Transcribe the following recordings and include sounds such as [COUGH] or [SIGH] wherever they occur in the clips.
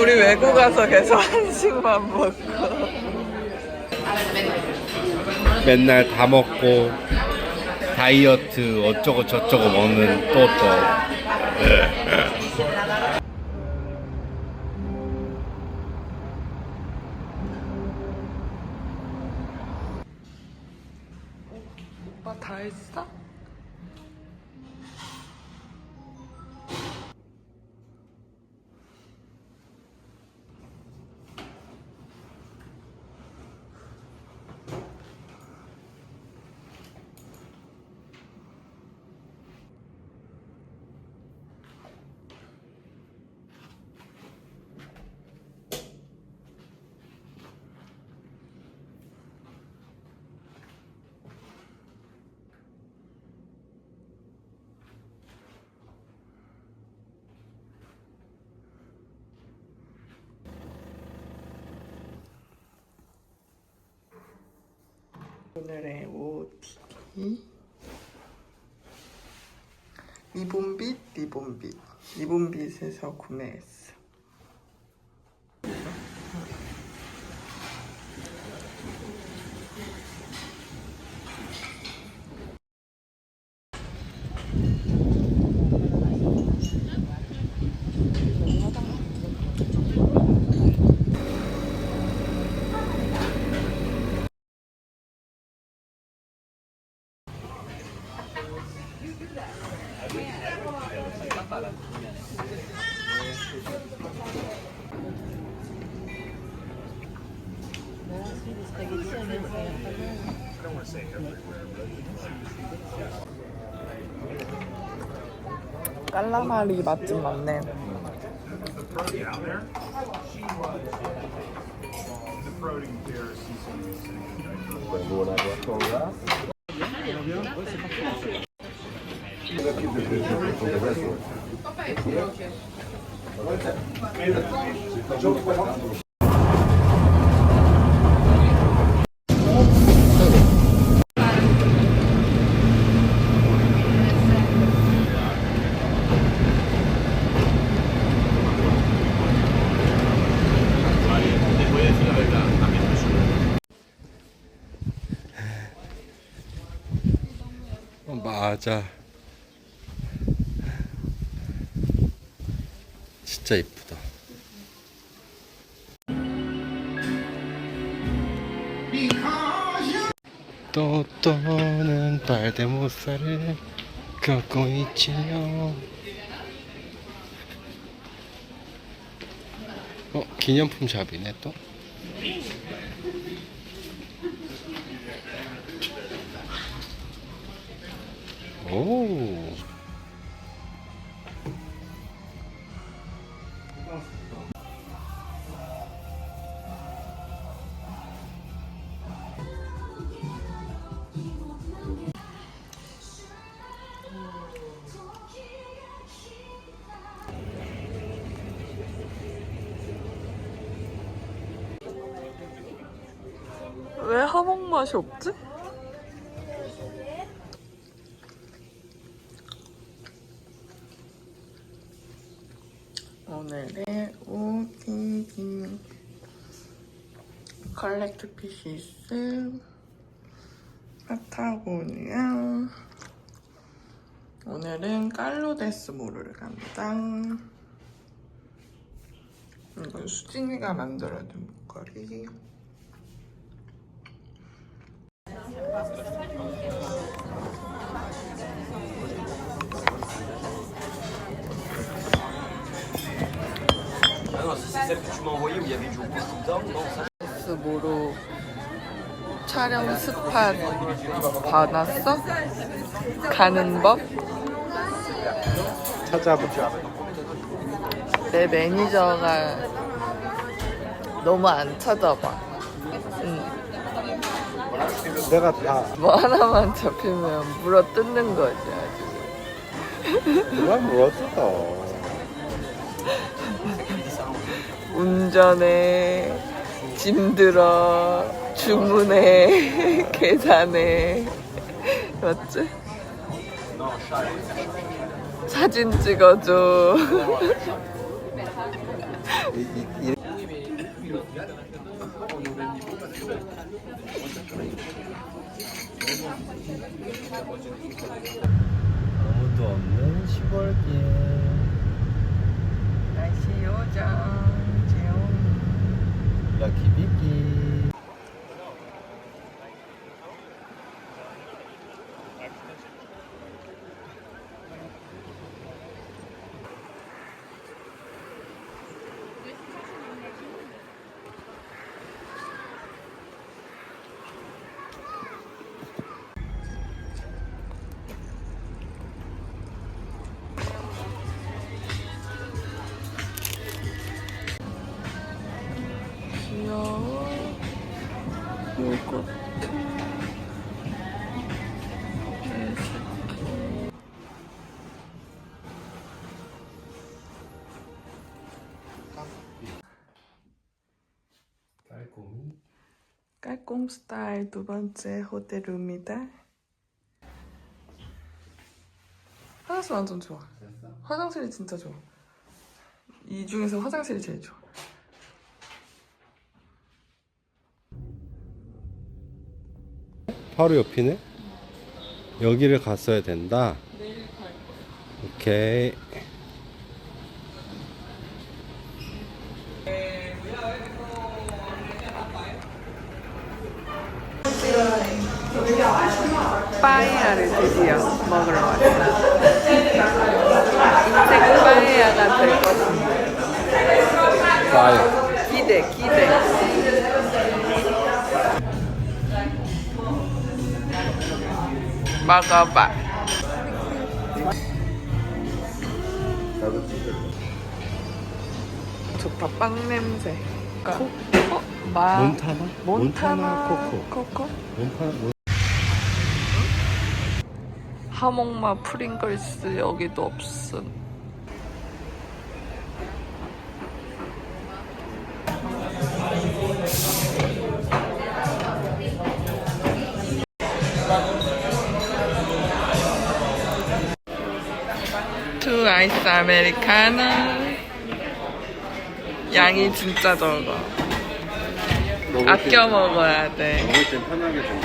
우리 외국 가서 계속 한식만 먹고. 맨날 다 먹고 다이어트 어쩌고 저쩌고 먹는 또또 오빠 다 했어? 오늘의 OOTD 리본빛 리본빛. 리본빛에서 구매했어 깔라마리 맛집 맞네 어, 맞아 진짜 이쁘다. 또 또는 발대모사를 걷고 있지요. 어 기념품 샵이네 또? 오. 왜 하몽 맛이 없지? 오늘의 OOTD 컬렉트 피시스. 파타고니아. 오늘은 깔로데스 모를 갑니다. 이건 수진이가 만들어준 목걸이 Ah non, c'est celle que tu m'as envoyée où il y avait du rouge tout temps, non, ça 모로 촬영 스팟 받았어? 가는 법? 찾아보자 내 매니저가 너무 안 찾아봐. 응. 내가 다 뭐 하나만 잡히면 물어 뜯는 거지 아주. 그만 물어뜯어 운전해, 짐 들어, 주문해, [LAUGHS] 계산해. 맞지? 사진 찍어줘. 이, 이, 아무도 없는 시골길. 날씨 요정 재용 럭키비기. 귀여워 요거 깔끔히. 깔꼼 스타일 두 번째 호텔룸이다. 화장실 완전 좋아. 화장실이 진짜 좋아. 이 중에서 화장실이 제일 좋아 바로 옆이네? 여기를 갔어야 된다. 오케이. 빠에야를 드디어 먹으러 왔어. 인 먹어봐. 빵 냄새. 코, 코, 마, 몬타나? 몬타나 코코. 코코. 몬타나 몬... 하몽마 프링글스 여기도 없음. 아이스 아메리카노. 양이 진짜 적어. 아껴 먹어야 돼. 먹을 땐 편하게 좀.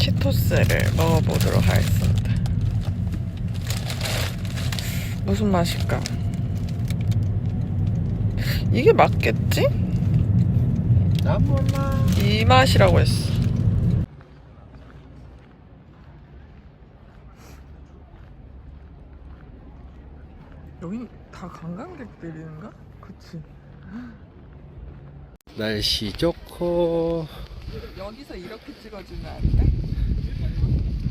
치토스를 먹어보도록 하겠습니다. 무슨 맛일까? 이게 맞겠지? 나 몰라. 이 맛이라고 했어. 여기 다 관광객들인가? 그치. 날씨 좋고 여기서 이렇게 찍어주면 안 돼?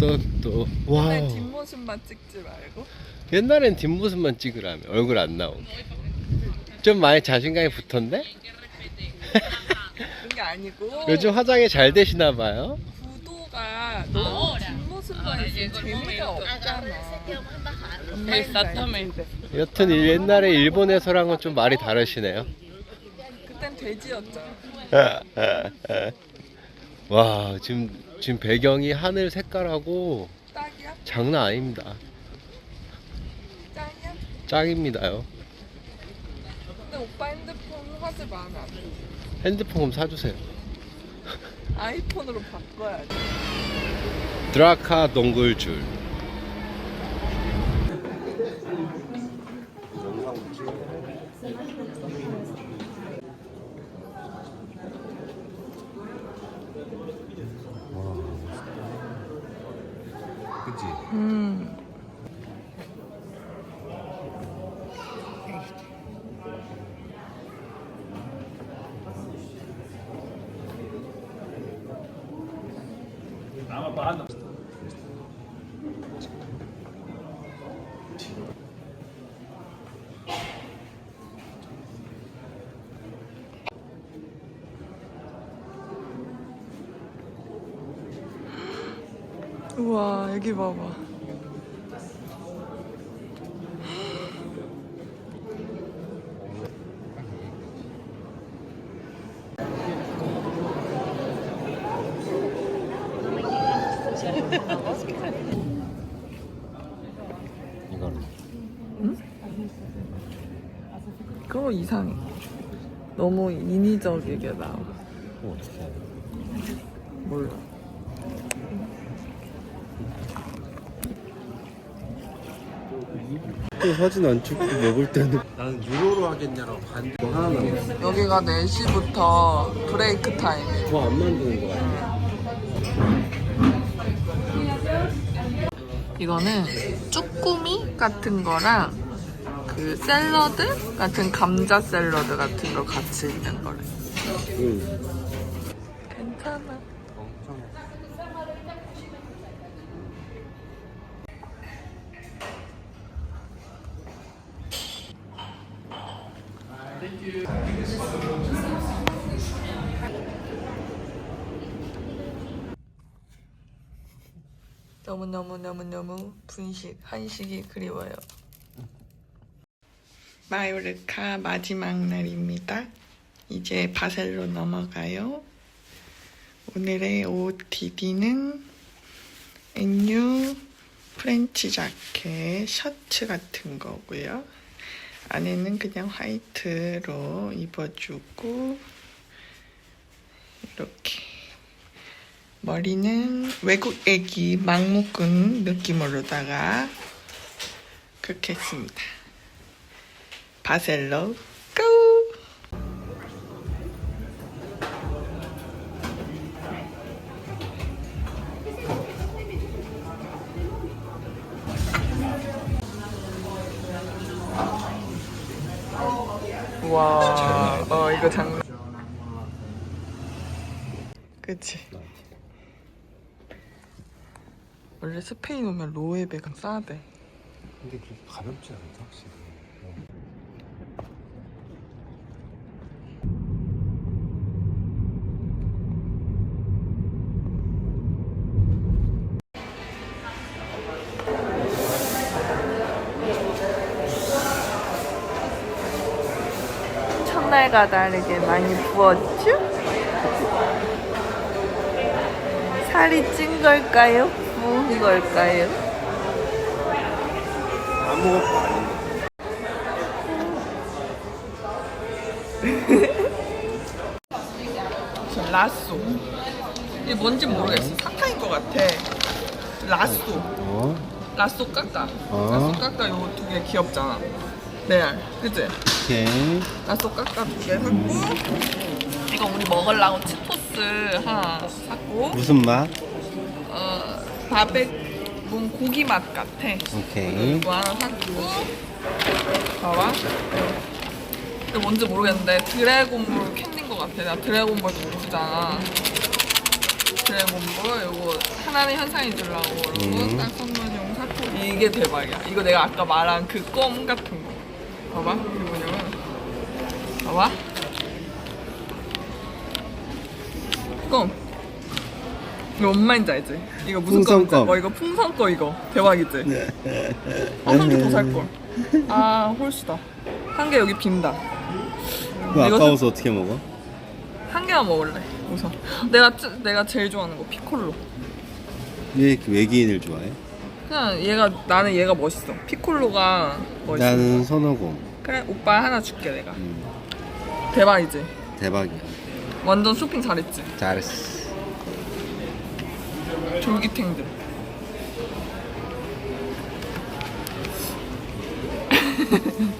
또또 와. 맨 뒷모습만 찍지 말고. 옛날엔 뒷모습만 찍으라며 얼굴 안 나오게. 좀 많이 자신감이 붙었네? 그런 게 아니고. [LAUGHS] 요즘 화장이 잘 되시나 봐요. 구도가 너무 뒷모습만 있으면 재미가 없잖아. Exactamente. 여튼 일- 옛날에 일본에서랑은 좀 말이 다르시네요. 그땐 돼지였잖아. 와 지금 지금 배경이 하늘 색깔하고 딱이야? 장난 아닙니다. 짱이야? 짱입니다요. 근데 오빠 핸드폰 화질 마음에 안 들어. 핸드폰 좀 사주세요. 아이폰으로 바꿔야지. 드라카 동굴줄. 그치? 음. 우와 여기 봐봐. 이거는 응? 그거 이상해. 너무 인위적이게 나와. 그거 어떻게 해. 몰라. 또 사진 안 찍고 먹을 때는. 나는 유로로 하겠냐라고 반대. 뭐 하나 남았어 여기가 4시부터 브레이크 타임이에요. 더안 만드는 거 같아 이거는 쭈꾸미 같은 거랑 그 샐러드 같은 감자 샐러드 같은 거 같이 있는 거래. 응 너무너무너무너무 분식, 한식이 그리워요. 마요르카 마지막 날입니다. 이제 바셀로 넘어가요. 오늘의 OOTD는 NU 프렌치 자켓 셔츠 같은 거고요. 안에는 그냥 화이트로 입어주고 이렇게 머리는 외국 애기 막 묶은 느낌으로다가 그렇게 했습니다. 바셀로 고! 와, 어 이거 장난. 그치? 원래 스페인 오면 로에백은 싸대. 근데 그렇게 가볍지 않다 확실히 첫날과 다르게 많이 부었죠? 살이 찐 걸까요? 부은 걸까요? 아무것도 아닌데 저 라쏘. 이게 뭔지 모르겠어. 사탕인 것 같아. 라쏘. 어? 라쏘 까까. 어. 라쏘 까까 이거 두개 귀엽잖아. 레알. 그치? 오케이 라쏘 까까 두개 샀고 이거 우리 먹으려고 치토스 하나 샀고 무슨 맛? 어 바베 뭔 고기 맛 같아. 오케이. 이거 하나 샀고 봐봐. 이게 뭔지 모르겠는데 드래곤볼 캔인 것 같아. 내가 드래곤볼 덕후잖아 드래곤볼 이거 하나는 현상이 주려고 그러고 음. 딱 선물용 샀고. 이게 대박이야. 이거 내가 아까 말한 그 껌 같은 거. 봐봐. 이게 뭐냐면 봐봐. 껌 이거 뭔 말인지 알지? 이거 무슨 풍선 껌인지? 껌. 어 이거 풍선 껌 이거 대박이지? 어, 한 개 더 살 걸. 아, 홀수다. 한 개 여기 빈다. 그거 이것은- 아까워서 어떻게 먹어? 한 개만 먹을래. 우선. 내가 쯔- 내가 제일 좋아하는 거 피콜로. 왜 이렇게 외계인을 좋아해? 그냥 얘가 나는 얘가 멋있어. 피콜로가 멋있어. 나는 손오공 그래, 오빠 하나 줄게 내가. 음, 대박이지. 대박이야 완전 쇼핑 잘했지. 잘했어 졸기탱들. [LAUGHS]